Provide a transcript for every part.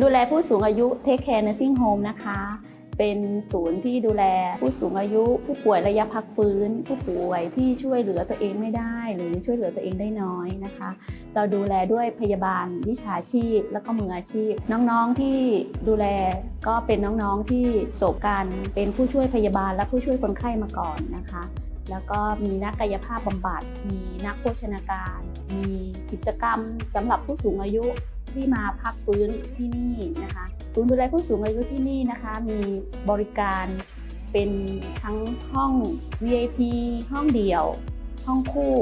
์ดูแลผู้สูงอายุ Take Care Nursing Home นะคะ เป็นศูนย์ที่ดูแลผู้สูงอายุ ผู้ป่วยระยะพักฟื้น ผู้ป่วยที่ช่วยเหลือตัวเองไม่ได้ หรือช่วยเหลือตัวเองได้น้อยนะคะ เราดูแลด้วยพยาบาลวิชาชีพ แล้วก็มืออาชีพ น้องๆที่ดูแลก็เป็นน้องๆที่จบการเป็นผู้ช่วยพยาบาลและผู้ช่วยคนไข้มาก่อนนะคะแล้วก็มีนักกายภาพบำบัด มีนักโภชนาการ มีกิจกรรมสำหรับผู้สูงอายุ ที่มาพักฟื้นที่นี่นะคะศูนย์ดูแลผู้สูงอายุที่นี่นะคะ มีบริการเป็นทั้งห้อง VIP ห้องเดี่ยว ห้องคู่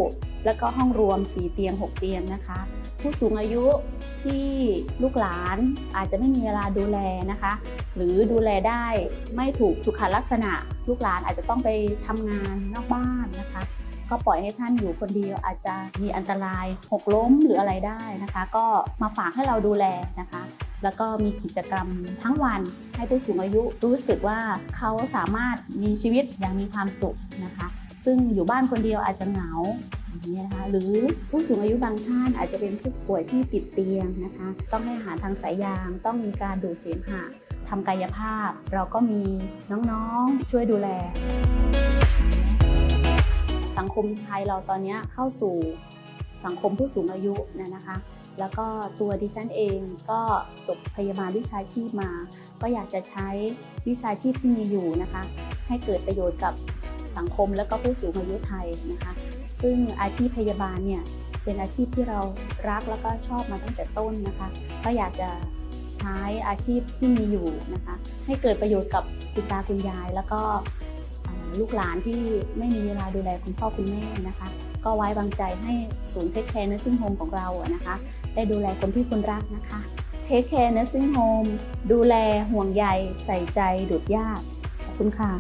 แล้วก็ห้องรวม 4 เตียง 6 เตียงนะคะ ผู้สูงอายุที่ลูกหลานอาจจะไม่มีเวลาดูแลนะคะ หรือดูแลได้ไม่ถูกสุขลักษณะ ลูกหลานอาจจะต้องไปทำงานนอกบ้านนะคะ ก็ปล่อยให้ท่านอยู่คนเดียวอาจจะมีอันตรายหกล้มหรืออะไรได้นะคะ ก็มาฝากให้เราดูแลนะคะ แล้วก็มีกิจกรรมทั้งวันให้ผู้สูงอายุรู้สึกว่าเขาสามารถมีชีวิตอย่างมีความสุขนะคะ ซึ่งอยู่บ้านคนเดียวอาจจะเหงาอย่างนี้นะคะหรือผู้สูงอายุบางท่านอาจจะเป็นผู้ป่วยที่ติดเตียงนะคะ ต้องให้อาหารทางสายยางต้องมีการดูดเสมหะทำกายภาพ เราก็มีน้องๆช่วยดูแล สังคมไทยเราตอนนี้เข้าสู่สังคมผู้สูงอายุนี่ยนะคะ แล้วก็ตัวดิฉันเองก็จบพยาบาลวิชาชีพมา ก็อยากจะใช้วิชาชีพที่มีอยู่นะคะ ให้เกิดประโยชน์กับสังคมและก็ผู้สูงอายุไทยนะคะ ซึ่งอาชีพพยาบาลเนี่ยเป็นอาชีพที่เรารักแล้วก็ชอบมาตั้งแต่ต้นนะคะ ก็อยากจะใช้อาชีพที่มีอยู่นะคะ ให้เกิดประโยชน์กับคุณตาคุณยายแล้วก็ ลูกหลานที่ไม่มีเวลาดูแลคุณพ่อคุณแม่นะคะ ก็ไว้วางใจให้ศูนย์เทคแคร์เนสซิ่งโฮมของเราอะนะคะ ได้ดูแลคนที่คุณรักนะคะเทคแคร์เนสซิ่งโฮมดูแลห่วงใยใส่ใจดูดยากขอบคุณค่ะ